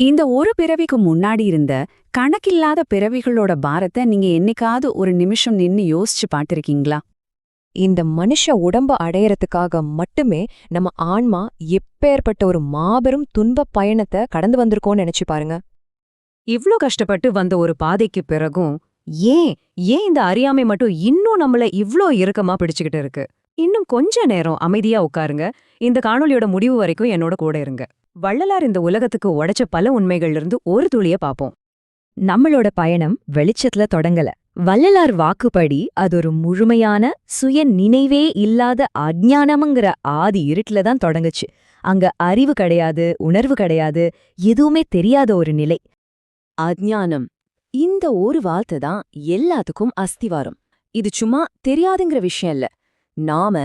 இந்த ஒரு பிறவிக்கு முன்னாடி இருந்த கணக்கில்லாத பிறவிகளோட பாரத்தை நீங்க என்னைக்காவது ஒரு நிமிஷம் நின்னு யோசிச்சு பார்த்திருக்கீங்களா? இந்த மனுஷ உடம்ப அடையறதுக்காக மட்டுமே நம்ம ஆன்மா எப்பேற்பட்ட ஒரு மாபெரும் துன்பப் பயணத்தை கடந்து வந்திருக்கோம்னு நினைச்சு பாருங்க. இவ்ளோ கஷ்டப்பட்டு வந்த ஒரு பாதைக்கு பிறகும் ஏன் ஏன் இந்த அறியாமை மட்டும் இன்னும் நம்மள இவ்ளோ இறுக்கமா பிடிச்சுக்கிட்டு இருக்கு? இன்னும் கொஞ்ச நேரம் அமைதியா உட்காருங்க. இந்த காணொளியோட முடிவு வரைக்கும் என்னோட கூட இருங்க. வள்ளலார் இந்த உலகத்துக்கு உடைச்ச பல உண்மைகள்ல இருந்து ஒரு துளிய பாப்போம். நம்மளோட பயணம் வெளிச்சத்துல தொடங்கல. வள்ளலார் வாக்குப்படி அது ஒரு முழுமையான சுய நினைவே இல்லாத அஜ்ஞானம்ங்கிற ஆதி இருட்டுல தான் தொடங்குச்சு. அங்க அறிவு கிடையாது உணர்வு கிடையாது எதுவுமே தெரியாத ஒரு நிலை. அஜ்ஞானம். இந்த ஒரு வார்த்தை தான் எல்லாத்துக்கும் அஸ்திவாரம். இது சும்மா தெரியாதுங்கிற விஷயம் இல்ல. நாம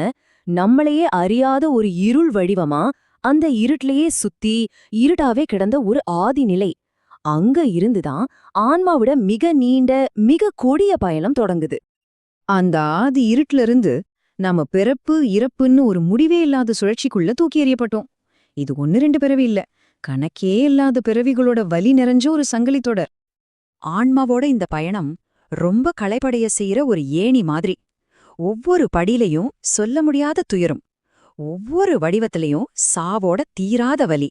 நம்மளையே அறியாத ஒரு இருள் வடிவமா அந்த இருட்டிலேயே சுத்தி இருட்டாவே கிடந்த ஒரு ஆதி நிலை. அங்க இருந்துதான் ஆன்மாவிட மிக நீண்ட மிக கொடிய பயணம் தொடங்குது. அந்த ஆதி இருட்டுல இருந்து நாம பிறப்பு இறப்புன்னு ஒரு முடிவே இல்லாத சுழற்சிக்குள்ள தூக்கி எறியப்பட்டோம். இது ஒன்னு ரெண்டு பிறவி இல்ல. கணக்கே இல்லாத பிறவிகளோட வலி நிறைஞ்ச ஒரு சங்கிலி தொடர். ஆன்மாவோட இந்த பயணம் ரொம்ப களைப்படைய செய்யற ஒரு ஏணி மாதிரி. ஒவ்வொரு படியிலையும் சொல்ல முடியாத துயரும். ஒவ்வொரு வடிவத்திலையும் சாவோட தீராத வலி.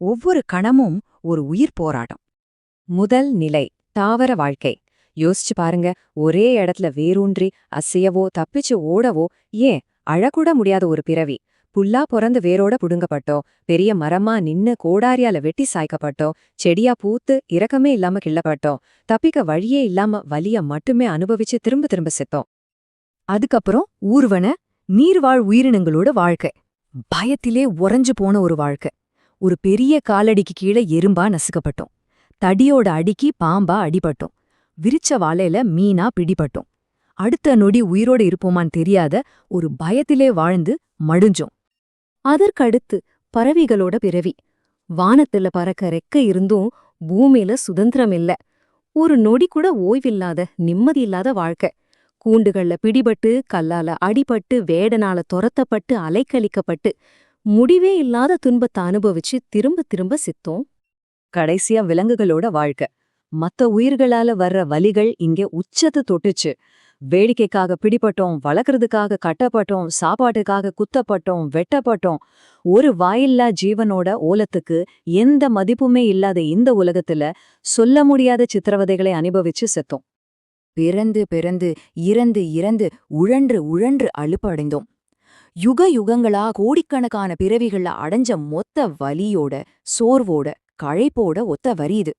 ஒவ்வொரு கணமும் ஒரு உயிர் போராட்டம். முதல் நிலை தாவர வாழ்க்கை. யோசிச்சு பாருங்க ஒரே இடத்துல வேரூன்றி அசையவோ தப்பிச்சு ஓடவோ ஏன்? அழக்கூட முடியாத ஒரு பிறவி. புல்லா பிறந்து வேரோட புடுங்கப்பட்டோம். பெரிய மரமா நின்னு கோடாரியால வெட்டி சாய்க்கப்பட்டோம். செடியா பூத்து இரக்கமே இல்லாம கிள்ளப்பட்டோம். தப்பிக்க வழியே இல்லாம வலிய மட்டுமே அனுபவிச்சு திரும்ப திரும்ப செத்தோம். அதுக்கப்புறம் ஊர்வன நீர்வாழ் உயிரினங்களோட வாழ்க்கை. பயத்திலே உறைஞ்சு போன ஒரு வாழ்க்கை. ஒரு பெரிய காலடிக்கு கீழே எறும்பா நசுக்கப்பட்டோம். தடியோட அடிக்கி பாம்பா அடிபட்டோம். விரிச்ச வாழையில மீனா பிடிபட்டோம். அடுத்த நொடி உயிரோட இருப்போமான்னு தெரியாத ஒரு பயத்திலே வாழ்ந்து மடிஞ்சோம். அதற்கடுத்து பறவைகளோட பிறவி. வானத்துல பறக்க ரெக்க இருந்தும் பூமியில சுதந்திரம் இல்ல. ஒரு நொடி கூட ஓய்வில்லாத நிம்மதியில்லாத வாழ்க்கை. கூண்டுகள்ல பிடிபட்டு கல்லால அடிபட்டு வேடனால துரத்தப்பட்டு அலைக்கழிக்கப்பட்டு முடிவே இல்லாத துன்பத்தை அனுபவிச்சு திரும்ப திரும்ப சித்தோம். கடைசியா விலங்குகளோட வாழ்க்கை. மத்த உயிர்களால வர்ற வலிகள் இங்கே உச்சத்தை தொட்டுச்சு. வேடிக்கைக்காக பிடிபட்டோம் வளர்க்கறதுக்காக கட்டப்பட்டோம் சாப்பாட்டுக்காக குத்தப்பட்டோம் வெட்டப்பட்டோம். ஒரு வாயில்லா ஜீவனோட ஓலத்துக்கு எந்த மதிப்புமே இல்லாத இந்த உலகத்துல சொல்ல முடியாத சித்திரவதைகளை அனுபவிச்சு செத்தோம். பிறந்து பிறந்து இறந்து இறந்து உழன்று உழன்று அழுப்படைந்தோம் யுக யுகங்களா கோடிக்கணக்கான பிறவிகள்ல அடைஞ்ச மொத்த வலியோட சோர்வோட கழைப்போட ஒத்த வரி இது.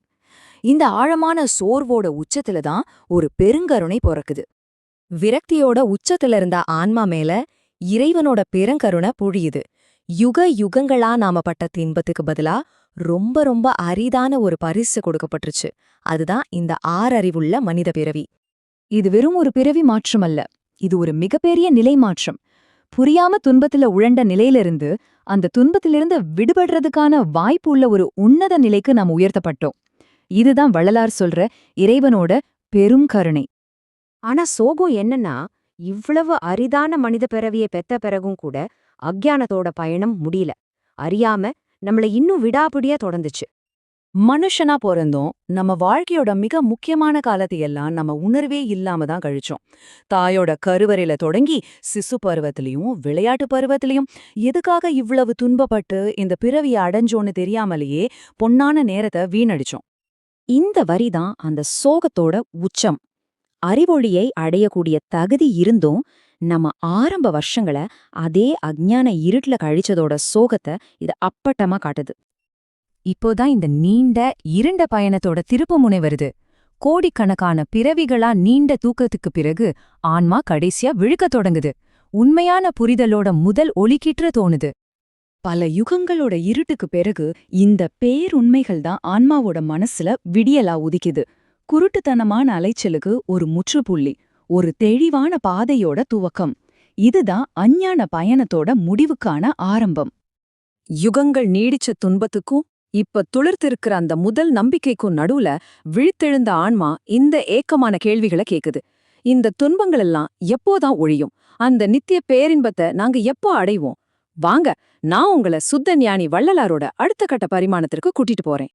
இந்த ஆழமான சோர்வோட உச்சத்துல தான் ஒரு பெருங்கருணை பிறக்குது. விரக்தியோட உச்சத்துல இருந்த ஆன்மா மேல இறைவனோட பெருங்கருணை பொழியுது. யுக யுகங்களா நாம பட்ட தின்பத்துக்கு பதிலா ரொம்ப ரொம்ப அரிதான ஒரு பரிசு கொடுக்கப்பட்டுருச்சு. அதுதான் இந்த ஆறறிவுள்ள மனித பிறவி. இது வெறும் ஒரு பிறவி மாற்றம் அல்ல இது ஒரு மிகப்பெரிய நிலை மாற்றம். புரியாம துன்பத்துல உழண்ட நிலையிலிருந்து அந்த துன்பத்திலிருந்து விடுபடுறதுக்கான வாய்ப்பு உள்ள ஒரு உன்னத நிலைக்கு நாம் உயர்த்தப்பட்டோம். இதுதான் வள்ளலார் சொல்ற இறைவனோட பெரும் கருணை. ஆனா சோகம் என்னன்னா இவ்வளவு அரிதான மனித பிறவியை பெத்த பிறகும் கூட அக்ஞானத்தோட பயணம் முடியல. அறியாம நம்மள இன்னும் விடாபிடியா தொடர்ந்துச்சு மனுஷனா பிறந்தோம் நம்ம வாழ்க்கையோட மிக முக்கியமான காலத்தையெல்லாம் நம்ம உணர்வே இல்லாம தான் கழிச்சோம். தாயோட கருவறையில தொடங்கி சிசு பருவத்திலையும் விளையாட்டு பருவத்திலையும் எதுக்காக இவ்வளவு துன்பப்பட்டு இந்த பிறவியை அடைஞ்சோன்னு தெரியாமலேயே பொன்னான நேரத்தை வீணடிச்சோம். இந்த வரிதான் அந்த சோகத்தோட உச்சம். அறிவொளியை அடையக்கூடிய தகுதி இருந்தும் நம்ம ஆரம்ப வருஷங்கள அதே அஜ்ஞான இருட்டுல கழிச்சதோட சோகத்தை இது அப்பட்டமா காட்டுது. இப்போதான் இந்த நீண்ட இருண்ட பயணத்தோட திருப்புமுனை வருது. கோடிக்கணக்கான பிறவிகளா நீண்ட தூக்கத்துக்கு பிறகு ஆன்மா கடைசியா விழுக்கத் தொடங்குது. உண்மையான புரிதலோட முதல் ஒளிக்கிற்ற தோணுது. பல யுகங்களோட இருட்டுக்கு பிறகு இந்த பேருண்மைகள் தான் ஆன்மாவோட மனசுல விடியலா உதிக்குது. குருட்டுத்தனமான அலைச்சலுக்கு ஒரு முற்றுப்புள்ளி ஒரு தெளிவான பாதையோட துவக்கம். இதுதான் அஞ்ஞான பயணத்தோட முடிவுக்கான ஆரம்பம். யுகங்கள் நீடிச்ச துன்பத்துக்கும் இப்ப துளிர்த்திருக்கிற அந்த முதல் நம்பிக்கைக்கும் நடுவுல விழித்தெழுந்த ஆன்மா இந்த ஏக்கமான கேள்விகளை கேக்குது. இந்த துன்பங்கள் எல்லாம் எப்போதான் ஒழியும்? அந்த நித்திய பேரின்பத்தை நாங்க எப்போ அடைவோம்? வாங்க நான் உங்கள சுத்த ஞானி வள்ளலாரோட அடுத்த கட்ட பரிமாணத்திற்கு கூட்டிட்டு போறேன்.